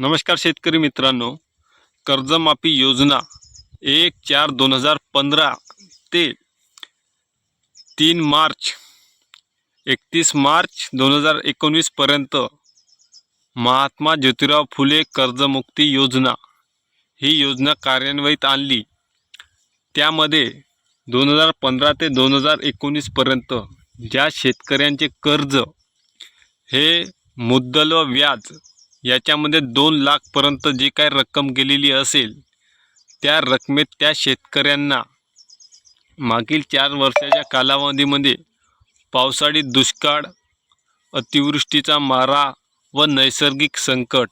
नमस्कार शेतकरी मित्रांनो. कर्जमाफी योजना एक चार दोन हजार पंधरा ते तीन मार्च एकतीस मार्च दोन हजार एकोणवीसपर्यंत महात्मा ज्योतिराव फुले कर्जमुक्ती योजना ही योजना कार्यान्वित आणली. त्यामध्ये दोन हजार पंधरा ते दोन हजार एकोणीसपर्यंत ज्या शेतकऱ्यांचे कर्ज हे मुद्दल व व्याज याच्यामध्ये दोन लाखपर्यंत जी काय रक्कम गेलेली असेल त्या रकमेत त्या शेतकऱ्यांना मागील चार वर्षाच्या कालावधीमध्ये पावसाळी दुष्काळ अतिवृष्टीचा मारा व नैसर्गिक संकट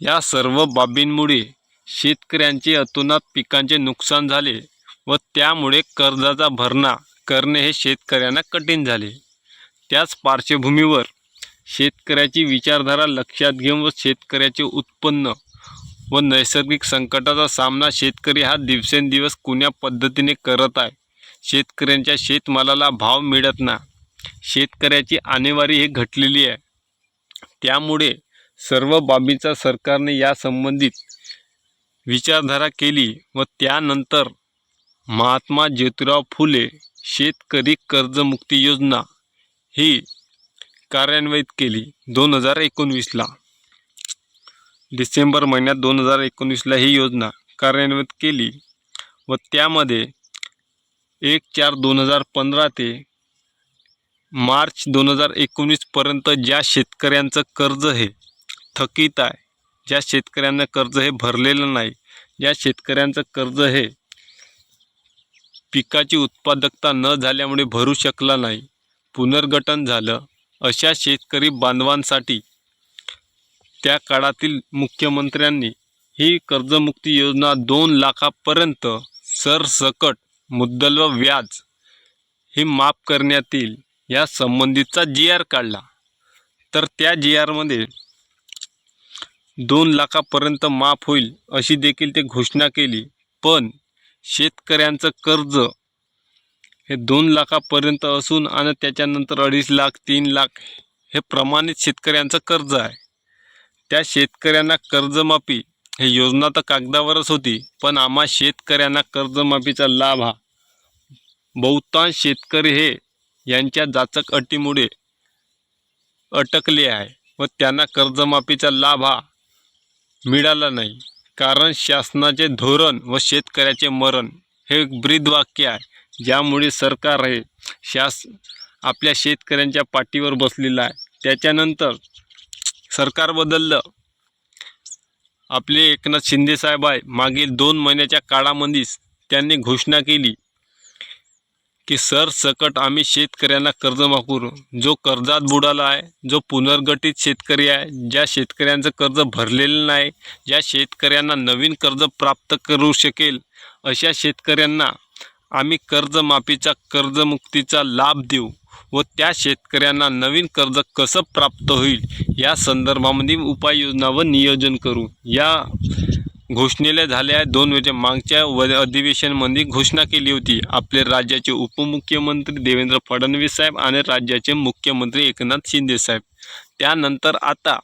या सर्व बाबींमुळे शेतकऱ्यांचे अतोनात पिकांचे नुकसान झाले व त्यामुळे कर्जाचा भरणा करणे हे शेतकऱ्यांना कठीण झाले. त्याच पार्श्वभूमीवर शेतकऱ्याची विचारधारा लक्षात घेऊन व शेतकऱ्याचे उत्पन्न व नैसर्गिक संकटाचा सामना शेतकरी हा दिवसेंदिवस कुण्या पद्धतीने करत आहे? शेतकऱ्यांच्या शेतमालाला भाव मिळत ना. शेतकऱ्याची आणेवारी हे घटलेली आहे. त्यामुळे सर्व बाबींचा सरकारने या संबंधित विचारधारा केली व त्यानंतर महात्मा ज्योतिराव फुले शेतकरी कर्जमुक्ती योजना ही कार्यान्वित केली दोन हजार एकोणवीसला. डिसेंबर महिन्यात दोन हजार एकोणवीसला ही योजना कार्यान्वित केली व त्यामध्ये एक चार दोन हजार पंधरा ते मार्च दोन हजार एकोणीसपर्यंत ज्या शेतकऱ्यांचं कर्ज हे थकीत आहे ज्या शेतकऱ्यांना कर्ज हे भरलेलं नाही ज्या शेतकऱ्यांचं कर्ज हे पिकाची उत्पादकता न झाल्यामुळे भरू शकला नाही पुनर्गठन झालं अशा शेतकरी बांधवांसाठी त्या काळातील मुख्यमंत्र्यांनी ही कर्जमुक्ती योजना दोन लाखापर्यंत सरसकट मुद्दल व व्याज हे माफ करण्यात येईल या संबंधीचा जी आर काढला. तर त्या जी आरमध्ये दोन लाखापर्यंत माफ होईल अशी देखील ते घोषणा केली. पण शेतकऱ्यांचं कर्ज हे दोन लाखापर्यंत असून आणि त्याच्यानंतर अडीच लाख तीन लाख हे प्रमाणित शेतकऱ्यांचं कर्ज आहे. त्या शेतकऱ्यांना कर्जमाफी हे योजना तर कागदावरच होती पण आम्हा शेतकऱ्यांना कर्जमाफीचा लाभ हा बहुतांश शेतकरी हे यांच्या जाचक अटीमुळे अटकले आहे व त्यांना कर्जमाफीचा लाभ हा मिळाला नाही. कारण शासनाचे धोरण व शेतकऱ्याचे मरण हे एक ब्रीदवाक्य आहे. ज्यामुळे सरकार हे शास आपल्या शेतकऱ्यांच्या पाठीवर बसलेलं आहे. त्याच्यानंतर सरकार बदललं. आपले एकनाथ शिंदेसाहेब आहे मागील दोन महिन्याच्या काळामध्येच त्यांनी घोषणा केली की सरसकट आम्ही शेतकऱ्यांना कर्जमाफ करू. जो कर्जात बुडाला आहे जो पुनर्गठित शेतकरी आहे ज्या शेतकऱ्यांचं कर्ज भरलेलं नाही ज्या शेतकऱ्यांना नवीन कर्ज प्राप्त करू शकेल अशा शेतकऱ्यांना आम्ही कर्जमाफीचा कर्जमुक्तीचा लाभ देऊ व त्या शेतकऱ्यांना नवीन कर्ज कसं प्राप्त होईल या संदर्भामध्ये उपाययोजना व नियोजन करू. या घोषणेला झाल्या दोन वेळच्या मागच्या व अधिवेशनमध्ये घोषणा केली होती. आपले राज्याचे उपमुख्यमंत्री देवेंद्र फडणवीस साहेब आणि राज्याचे मुख्यमंत्री एकनाथ शिंदे साहेब. त्यानंतर आता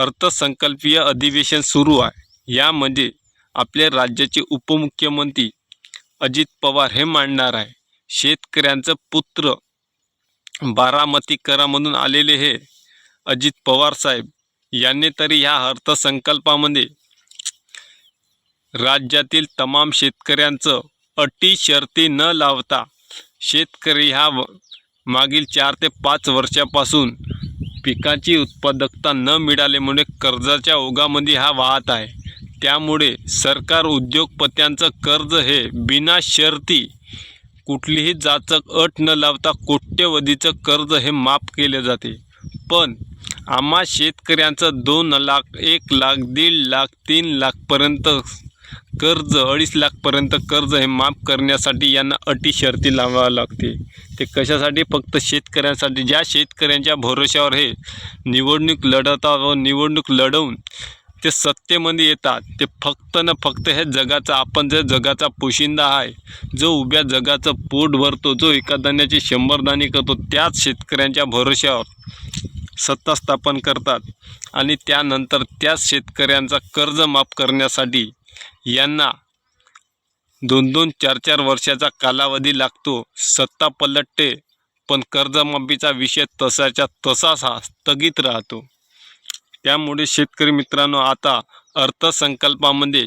अर्थसंकल्पीय अधिवेशन सुरू आहे. यामध्ये आपले राज्याचे उपमुख्यमंत्री अजित पवार हे मांडणार आहे. शेतकऱ्यांचं पुत्र बारामती करामधून आलेले हे अजित पवार साहेब. यांनी तरी ह्या अर्थसंकल्पामध्ये राज्यातील तमाम शेतकऱ्यांचं अटी शर्ती न लावता शेतकरी ह्या व- मागील चार ते पाच वर्षापासून पिकाची उत्पादकता न मिळाल्यामुळे कर्जाच्या ओघामध्ये हा वाहत आहे. त्यामुळे सरकार उद्योगपत्यांचं कर्ज हे बिना शर्ती कुठलीही जाचक अट न लावता कोट्यवधीचं कर्ज हे माफ केले जाते. पण आम्हा शेतकऱ्यांचं दोन लाख एक लाख दीड लाख तीन लाखपर्यंत कर्ज अडीच लाखपर्यंत कर्ज हे माफ करण्यासाठी यांना अटी शर्ती लावावं लागते. ते कशासाठी? फक्त शेतकऱ्यांसाठी. ज्या शेतकऱ्यांच्या भरोश्यावर हे निवडणूक लढवतात व निवडणूक लढवून ते सत्तेमध्ये येतात. ते फक्त न फक्त हे जगाचा आपण जे जगाचा पोशिंदा आहे जो उभ्या जगाचं पोट भरतो जो एका दाण्याची शंभर दाणे करतो त्याच शेतकऱ्यांच्या भरोश्यावर सत्ता स्थापन करतात. आणि त्यानंतर त्याच शेतकऱ्यांचा कर्ज माफ करण्यासाठी यांना दोन दोन चार चार वर्षाचा कालावधी लागतो. सत्ता पलटते पण कर्जमाफीचा विषय तसाच्या तसाच हा स्थगित राहतो. त्यामुळे शेतकरी मित्रांनो आता अर्थसंकल्पामध्ये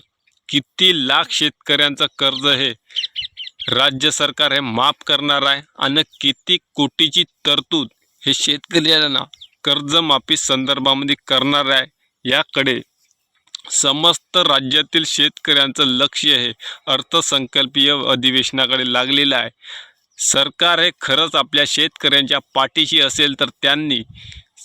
किती लाख शेतकऱ्यांचं कर्ज हे राज्य सरकार हे माफ करणार आहे आणि किती कोटीची तरतूद हे शेतकऱ्यांना कर्जमाफी संदर्भामध्ये करणार आहे याकडे समस्त राज्यातील शेतकऱ्यांचं लक्ष हे अर्थसंकल्पीय अधिवेशनाकडे लागलेलं आहे. सरकार हे खरंच आपल्या शेतकऱ्यांच्या पाठीशी असेल तर त्यांनी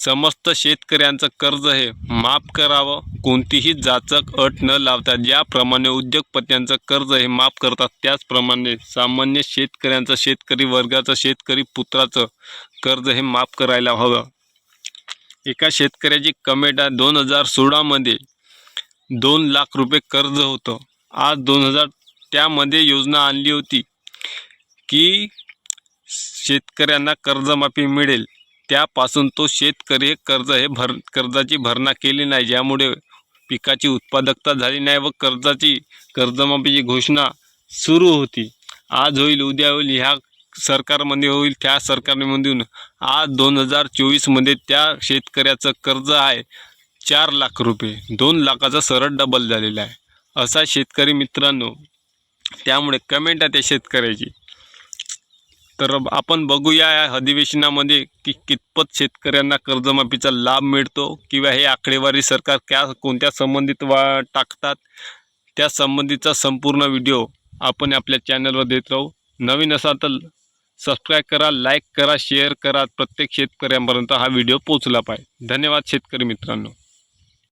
समस्त शेतकऱ्यांचं कर्ज हे माफ करावं. कोणतीही जाचक अट न लावता ज्याप्रमाणे उद्योगपत्यांचं कर्ज हे माफ करतात त्याचप्रमाणे सामान्य शेतकऱ्यांचं शेतकरी वर्गाचं शेतकरी पुत्राचं कर्ज हे माफ करायला हवं. एका शेतकऱ्याची कमेंट आहे दोन हजार सोळामध्ये दोन लाख रुपये कर्ज होतं. आज दोन हजार त्यामध्ये योजना आणली होती की शेतकऱ्यांना कर्जमाफी मिळेल. त्यापासून तो शेतकरी हे कर्ज हे भर कर्जाची भरणा केली नाही ज्यामुळे पिकाची उत्पादकता झाली नाही व कर्जाची कर्जमाफीची घोषणा सुरू होती. आज होईल उद्या होईल ह्या सरकारमध्ये होईल त्या सरकारमध्ये आज दोन हजार चोवीसमध्ये त्या शेतकऱ्याचं कर्ज आहे चार लाख रुपये. दोन लाखाचा सरळ डबल झालेला आहे. असा शेतकरी मित्रांनो त्यामुळे कमेंट आहे त्या शेतकऱ्याची. तर आपण बघूया या अधिवेशनामध्ये की कितपत शेतकऱ्यांना कर्जमाफीचा लाभ मिळतो किंवा हे आकडेवारी सरकार क्या कोणत्या संबंधित वा टाकतात त्या संबंधीचा संपूर्ण व्हिडिओ आपण आपल्या चॅनलवर देत राहू. नवीन असाल तर सबस्क्राईब करा लाईक करा शेअर करा प्रत्येक शेतकऱ्यांपर्यंत हा व्हिडिओ पोचला पाहिजे. धन्यवाद शेतकरी मित्रांनो.